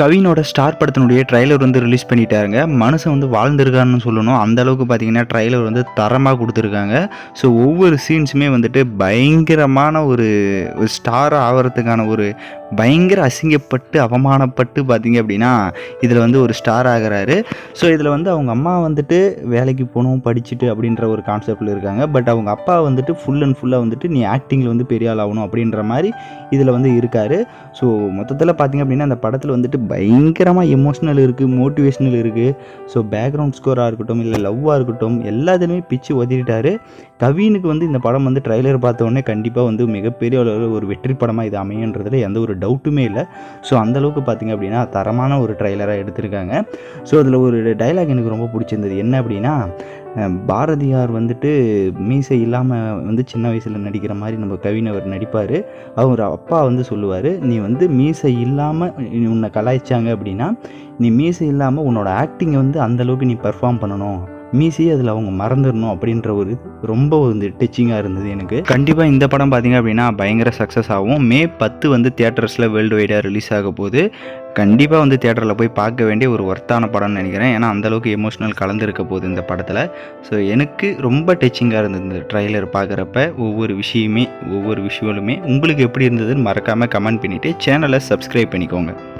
கவினோட star படத்தினுடைய trailer வந்து release பண்ணிட்டாருங்க. மனுஷன் வந்து வாழ்ந்திருக்கான்னு சொல்லணும். அந்த அளவுக்கு பார்த்தீங்கன்னா ட்ரைலர் வந்து தரமாக கொடுத்துருக்காங்க. ஸோ ஒவ்வொரு சீன்ஸுமே வந்துட்டு பயங்கரமான ஒரு ஒரு ஸ்டார் ஆகிறதுக்கான ஒரு பயங்கர அசிங்கப்பட்டு அவமானப்பட்டு பார்த்தீங்க அப்படின்னா இதில் வந்து ஒரு ஸ்டார் ஆகிறாரு. ஸோ இதில் வந்து அவங்க அம்மா வந்துட்டு வேலைக்கு போகணும் படிச்சுட்டு அப்படின்ற ஒரு கான்செப்டில் இருக்காங்க. பட் அவங்க அப்பா வந்துட்டு ஃபுல் அண்ட் ஃபுல்லாக வந்துட்டு நீ ஆக்டிங்கில் வந்து பெரிய ஆள் ஆகணும் அப்படின்ற மாதிரி இதில் வந்து இருக்கார். ஸோ மொத்தத்தில் பார்த்தீங்க அப்படின்னா அந்த படத்தில் வந்துட்டு பயங்கரமாக எமோஷ்னல் இருக்குது மோட்டிவேஷ்னல் இருக்குது ஸோ பேக்ரவுண்ட் ஸ்கோராக இருக்கட்டும் இல்லை லவ்வாக இருக்கட்டும் எல்லாத்துலேயுமே பிச்சு ஒதிட்டாரு கவினுக்கு வந்து இந்த படம் வந்து ட்ரைலர் பார்த்த உடனே கண்டிப்பாக வந்து மிகப்பெரிய அளவில் ஒரு வெற்றி படமாக இது அமையன்றதுல எந்த ஒரு டவுட்டுமே இல்லை. ஸோ அந்தளவுக்கு பார்த்தீங்க அப்படின்னா தரமான ஒரு ட்ரைலராக எடுத்திருக்காங்க. ஸோ அதில் ஒரு டைலாக் எனக்கு ரொம்ப பிடிச்சிருந்தது. என்ன அப்படின்னா பாரதியார் வந்துட்டு மீசை இல்லாமல் வந்து சின்ன வயசில் நடிக்கிற மாதிரி நம்ம கவின் அவர் நடிப்பார். அவர் அப்பா வந்து சொல்லுவார் நீ வந்து மீசை இல்லாமல் உன்னை கலாய்ச்சாங்க அப்படின்னா நீ மீசை இல்லாமல் உன்னோட ஆக்டிங்கை வந்து அந்தளவுக்கு நீ பர்ஃபார்ம் பண்ணணும். மீசி அதில் அவங்க மறந்துடணும் அப்படின்ற ஒரு ரொம்ப வந்து டச்சிங்காக இருந்தது எனக்கு. கண்டிப்பாக இந்த படம் பார்த்தீங்க அப்படின்னா பயங்கர சக்ஸஸ் ஆகும். மே பத்து வந்து தியேட்டர்ஸில் வேர்ல்டு வைடாக ரிலீஸ் ஆக போது கண்டிப்பாக வந்து தியேட்டரில் போய் பார்க்க வேண்டிய ஒரு ஒர்த்தான படம்னு நினைக்கிறேன். ஏன்னா அந்தளவுக்கு எமோஷ்னல் கலந்துருக்க போகுது இந்த படத்தில். ஸோ எனக்கு ரொம்ப டச்சிங்காக இருந்தது இந்த ட்ரைலர் பார்க்குறப்ப ஒவ்வொரு விஷயமே ஒவ்வொரு விஷுவலுமே உங்களுக்கு எப்படி இருந்ததுன்னு மறக்காமல் கமெண்ட் பண்ணிவிட்டு சேனலை சப்ஸ்கிரைப் பண்ணிக்கோங்க.